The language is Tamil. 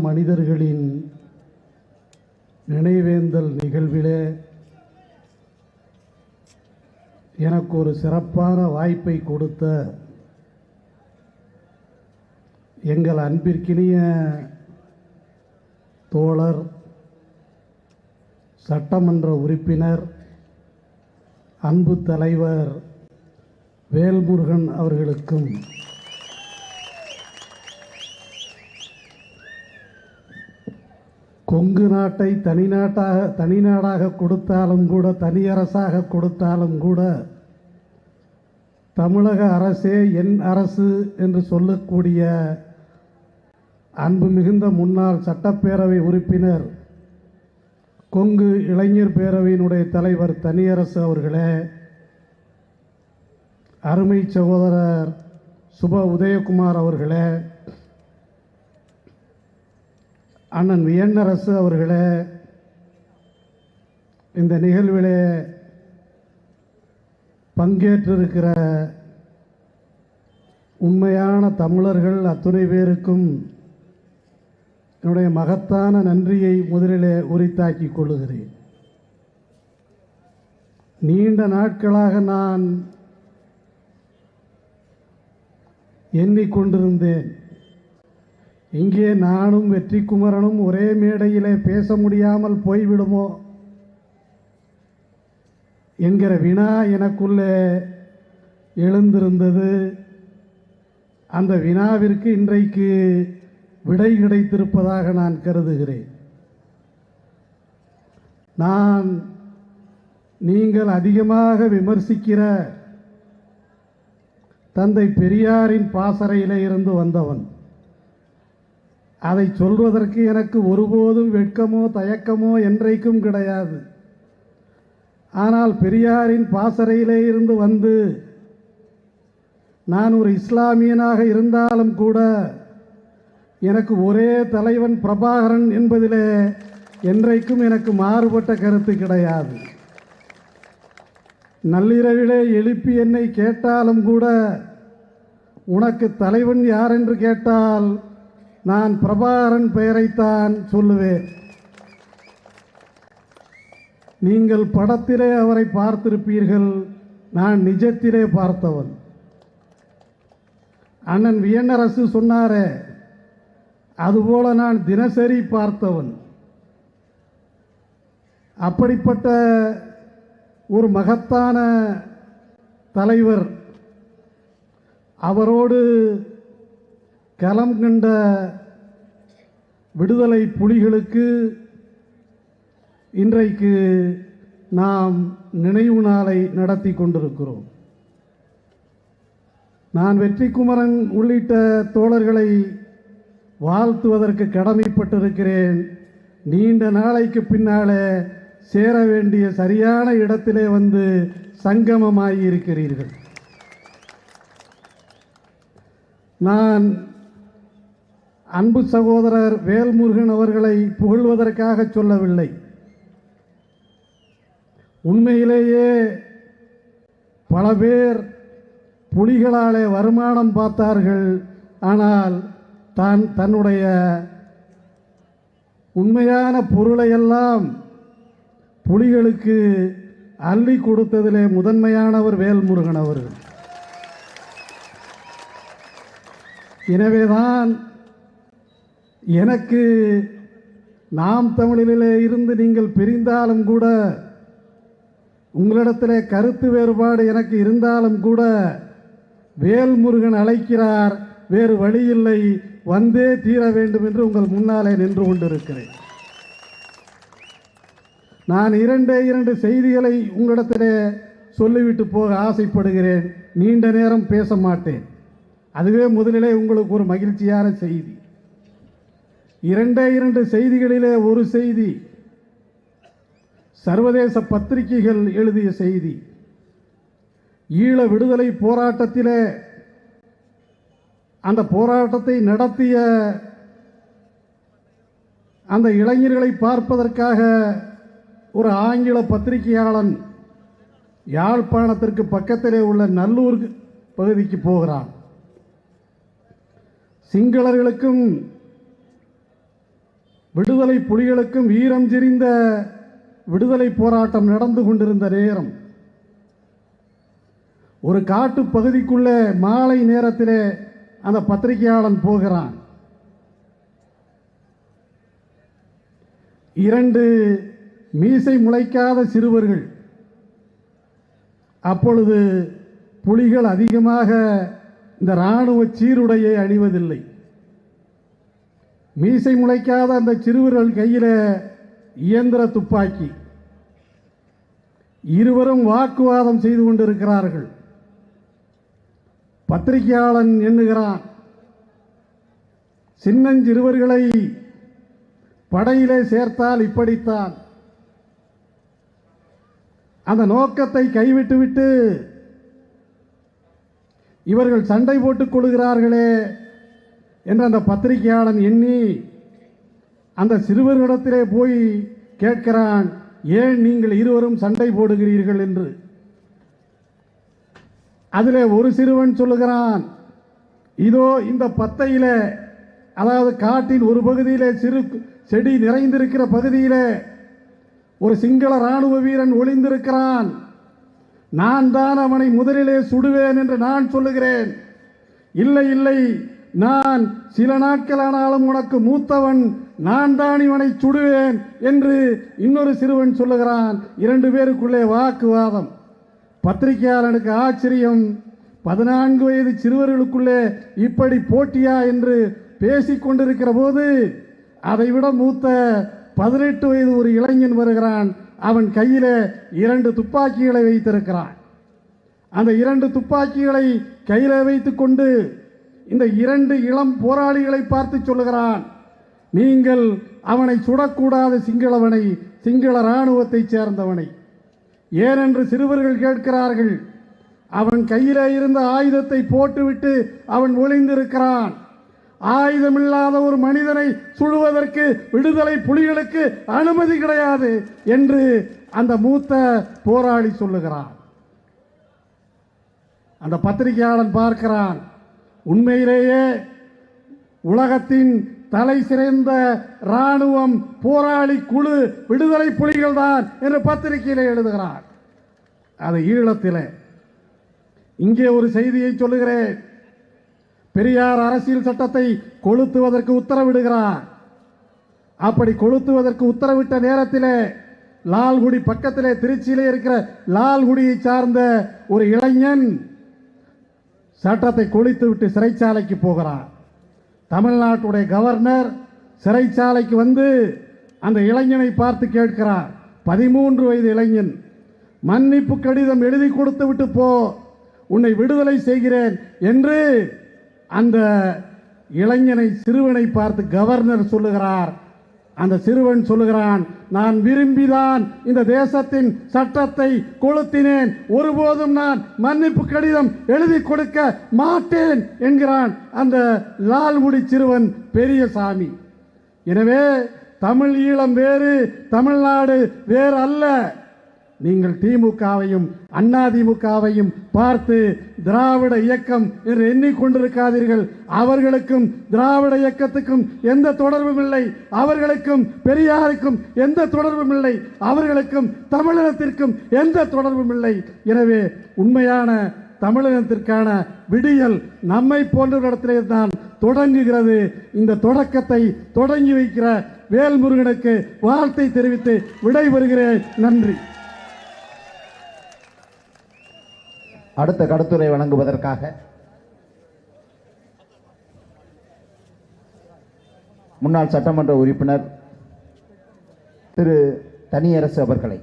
மனிதர்களின் நினைவேந்தல் நிகழ்விலே எனக்கு ஒரு சிறப்பான வாய்ப்பை கொடுத்த எங்கள் அன்பிற்கினிய தோழர் சட்டமன்ற உறுப்பினர் அன்பு தலைவர் வேல்முருகன் அவர்களுக்கும் கொங்கு நாட்டை தனிநாட்டாக தனிநாடாக கொடுத்தாலும் கூட தனியரசாக கொடுத்தாலும் கூட தமிழக அரசே என் அரசு என்று சொல்லக்கூடிய அன்பு மிகுந்த முன்னாள் சட்டப்பேரவை உறுப்பினர் கொங்கு இளைஞர் பேரவையினுடைய தலைவர் தனியரசு அவர்களே அருமை சகோதரர் சுப உதயகுமார் அவர்களே அண்ணன் வியன்னரசு அவர்களே இந்த நிகழ்விலே பங்கேற்றிருக்கிற உண்மையான தமிழர்கள் அத்துணை பேருக்கும் என்னுடைய மகத்தான நன்றியை முதலிலே உரித்தாக்கிக் கொள்ளுகிறேன். நீண்ட நாட்களாக நான் எண்ணிக்கொண்டிருந்தேன். இங்கே நானும் வெற்றி குமரனும் ஒரே மேடையிலே பேச முடியாமல் போய்விடுமோ? என்கிற வினா எனக்குள்ளே எழுந்திருந்தது. அந்த வினாவிற்கு இன்றைக்கு விடை கிடைத்திருப்பதாக நான் கருதுகிறேன். நான் நீங்கள் அதிகமாக விமர்சிக்கிற தந்தை பெரியாரின் பாசறையிலே இருந்து வந்தவன். அதை சொல்வதற்கு எனக்கு ஒருபோதும் வெட்கமோ தயக்கமோ என்றைக்கும் கிடையாது. ஆனால் பெரியாரின் பாசறையிலே இருந்து வந்து நான் ஒரு இஸ்லாமியனாக இருந்தாலும் கூட எனக்கு ஒரே தலைவன் பிரபாகரன் என்பதிலே என்றைக்கும் எனக்கு மாறுபட்ட கருத்து கிடையாது. நள்ளிரவிலே எழுப்பி என்னை கேட்டாலும் கூட உனக்கு தலைவன் யார் என்று கேட்டால் நான் பிரபாகரன் பெயரைத்தான் சொல்லுவேன். நீங்கள் படத்திலே அவரை பார்த்திருப்பீர்கள் நான் நிஜத்திலே பார்த்தவன். அண்ணன் வியன்னரசு சொன்னாரே அதுபோல நான் தினசரி பார்த்தவன். அப்படிப்பட்ட ஒரு மகத்தான தலைவர் அவரோடு களம் கண்ட விடுதலை புலிகளுக்கு இன்றைக்கு நாம் நினைவு நாளை நடத்தி கொண்டிருக்கிறோம். நான் வெற்றி குமரன் உள்ளிட்ட தோழர்களை வாழ்த்துவதற்கு கடமைப்பட்டிருக்கிறேன். நீண்ட நாளைக்கு பின்னாலே சேர வேண்டிய சரியான இடத்திலே வந்து சங்கமமாகி இருக்கிறீர்கள் நான் அன்பு சகோதரர் வேல்முருகன் அவர்களை புகழ்வதற்காக சொல்லவில்லை. உண்மையிலேயே பல பேர் புலிகளாலே வருமானம் பார்த்தார்கள். ஆனால் தான் தன்னுடைய உண்மையான பொருளையெல்லாம் புலிகளுக்கு அள்ளி கொடுத்ததிலே முதன்மையானவர் வேல்முருகன் அவர்கள். எனவேதான் எனக்கு நாம் தமிழிலே இருந்து நீங்கள் பிரிந்தாலும் கூட உங்களிடத்திலே கருத்து வேறுபாடு எனக்கு இருந்தாலும் கூட வேல்முருகன் அழைக்கிறார் வேறு வழியில்லை வந்தே தீர வேண்டும் என்று உங்கள் முன்னாலே நின்று கொண்டிருக்கிறேன். நான் இரண்டே இரண்டு செய்திகளை உங்களிடத்திலே சொல்லிவிட்டு போக ஆசைப்படுகிறேன் நீண்ட நேரம் பேச மாட்டேன். அதுவே முதலிலே உங்களுக்கு ஒரு மகிழ்ச்சியான செய்தி. இரண்டே இரண்டு செய்திகளிலே ஒரு செய்தி சர்வதேச பத்திரிகைகள் எழுதிய செய்தி ஈழ விடுதலை போராட்டத்திலே அந்த போராட்டத்தை நடத்திய அந்த இளைஞர்களை பார்ப்பதற்காக ஒரு ஆங்கில பத்திரிகையாளன் யாழ்ப்பாணத்திற்கு பக்கத்திலே உள்ள நல்லூர் பகுதிக்கு போகிறான். சிங்களர்களுக்கும் விடுதலை புலிகளுக்கும் வீரம் செறிந்த விடுதலை போராட்டம் நடந்து கொண்டிருந்த நேரம். ஒரு காட்டு பகுதிக்குள்ளே மாலை நேரத்திலே அந்த பத்திரிகையாளன் போகிறான். இரண்டு மீசை முளைக்காத சிறுவர்கள். அப்பொழுது புலிகள் அதிகமாக இந்த இராணுவ சீருடையை அணிவதில்லை. மீசை முளைக்காத அந்த சிறுவர்கள் கையில் இயந்திர துப்பாக்கி. இருவரும் வாக்குவாதம் செய்து கொண்டிருக்கிறார்கள். பத்திரிகையாளன் எண்ணுகிறான் சின்னஞ்சிறுவர்களை படையிலே சேர்த்தால் இப்படித்தான். அந்த நோக்கத்தை கைவிட்டுவிட்டு இவர்கள் சண்டை போட்டுக் கொள்கிறார்களே என்று அந்த பத்திரிகையாளன் எண்ணி அந்த சிறுவர்களிடத்திலே போய் கேட்கிறான் ஏன் நீங்கள் இருவரும் சண்டை போடுகிறீர்கள்? என்று. அதில் ஒரு சிறுவன் சொல்லுகிறான் இதோ இந்த பத்தையில் அதாவது காட்டின் ஒரு பகுதியிலே சிறு செடி நிறைந்திருக்கிற பகுதியிலே ஒரு சிங்கள ராணுவ வீரன் ஒளிந்திருக்கிறான். நான் தான் அவனை முதலிலே சுடுவேன் என்று நான் சொல்லுகிறேன். இல்லை இல்லை நான் சில நாட்களானாலும் உனக்கு மூத்தவன் நான் தான் இவனை சுடுவேன் என்று இன்னொரு சிறுவன் சொல்லுகிறான். இரண்டு பேருக்குள்ளே வாக்குவாதம். பத்திரிகையாளனுக்கு ஆச்சரியம். பதினான்கு வயது சிறுவர்களுக்குள்ளே இப்படி போட்டியா என்று பேசி கொண்டிருக்கிற போது அதைவிட மூத்த பதினெட்டு வயது ஒரு இளைஞன் வருகிறான். அவன் கையிலே இரண்டு துப்பாக்கிகளை வைத்திருக்கிறான். அந்த இரண்டு துப்பாக்கிகளை கையில வைத்துக்கொண்டு இந்த இரண்டு இளம் போராளிகளை பார்த்து சொல்லுகிறான் நீங்கள் அவனை சுடக்கூடாத சிங்களவனை சிங்கள இராணுவத்தைச் சேர்ந்தவனை. ஏனென்று சிறுவர்கள் கேட்கிறார்கள் அவன் கையிலே இருந்த ஆயுதத்தை போட்டுவிட்டு அவன் ஒளிந்திருக்கிறான். ஆயுதமில்லாத ஒரு மனிதனை சுடுவதற்கு விடுதலை புலிகளுக்கு அனுமதி கிடையாது என்று அந்த மூத்த போராளி சொல்லுகிறான். அந்த பத்திரிகையாளன் பார்க்கிறான் உண்மையிலேயே உலகத்தின் தலை சிறந்த ராணுவம் போராளி குழு விடுதலை புலிகள் தான் என்று பத்திரிகையில் எழுதுகிறான் அது ஈழத்தில். இங்கே ஒரு செய்தியை சொல்லுகிறேன். பெரியார் அரசியல் சட்டத்தை கொளுத்துவதற்கு உத்தரவிடுகிறார். அப்படி கொளுத்துவதற்கு உத்தரவிட்ட நேரத்திலே லால்குடி பக்கத்திலே திருச்சியிலே இருக்கிற லால்குடியை சார்ந்த ஒரு இளைஞன் சட்டத்தை கொளுத்து விட்டு சிறைச்சாலைக்கு போகிறார். தமிழ்நாட்டுடைய கவர்னர் சிறைச்சாலைக்கு வந்து அந்த இளைஞனை பார்த்து கேட்கிறார் பதிமூன்று வயது இளைஞன் மன்னிப்பு கடிதம் எழுதி கொடுத்து விட்டு போ உன்னை விடுதலை செய்கிறேன் என்று அந்த இளைஞனை சிறுவனை பார்த்து கவர்னர் சொல்லுகிறார். அந்த சிறுவன் சொல்லுகிறான் நான் விரும்பிதான் இந்த தேசத்தின் சட்டத்தை கொளுத்தினேன். ஒருபோதும் நான் மன்னிப்பு கடிதம் எழுதி கொடுக்க மாட்டேன் என்கிறான் அந்த லால்முடி சிறுவன் பெரியசாமி எனவே தமிழ் ஈழம் வேறு தமிழ்நாடு வேறு அல்ல. நீங்கள் திமுகவையும் அண்ணா திமுகவையும் பார்த்து திராவிட இயக்கம் என்று எண்ணிக்கொண்டிருக்காதீர்கள். அவர்களுக்கும் திராவிட இயக்கத்துக்கும் எந்த தொடர்பும் இல்லை. அவர்களுக்கும் பெரியாருக்கும் எந்த தொடர்பும் இல்லை. அவர்களுக்கும் தமிழினத்திற்கும் எந்த தொடர்பும் இல்லை. எனவே உண்மையான தமிழினத்திற்கான விடியல் நம்மை போன்றவரிடத்திலே தான் தொடங்குகிறது. இந்த தொடக்கத்தை தொடங்கி வைக்கிற வேல்முருகனுக்கு வாழ்த்தை தெரிவித்து விடைபெறுகிறேன். நன்றி. அடுத்த கருத்துரை வழங்குவதற்காக. முன்னாள் சட்டமன்ற உறுப்பினர் திரு தனியரசு அவர்களை.